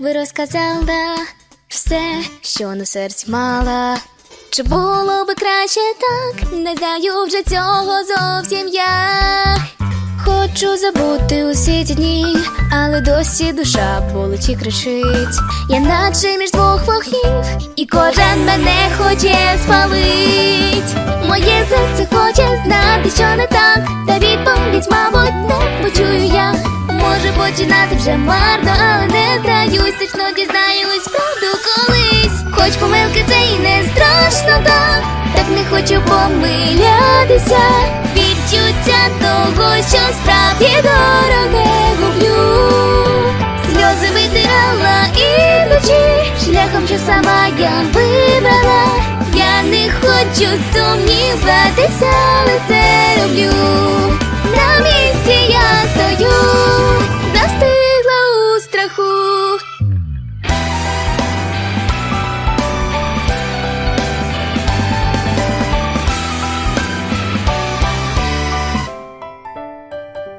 би розказала все, що на серці мала. Чи було би краще так? Не знаю вже цього зовсім я. Хочу забути усі ці дні, але досі душа болить і кричить. Я наче між двох вогнів, і кожен мене хоче спалить. Моє серце хоче знати, що не так, та відповідь, мабуть, не почую я. Може починати вже марно, але не здаюсь, Помилки це і не страшно, так, так не хочу помилятися. Відчуття того, що справді дороге гублю. Сльози витирала ідучи шляхом, що сама я вибрала. Я не хочу сумніватися,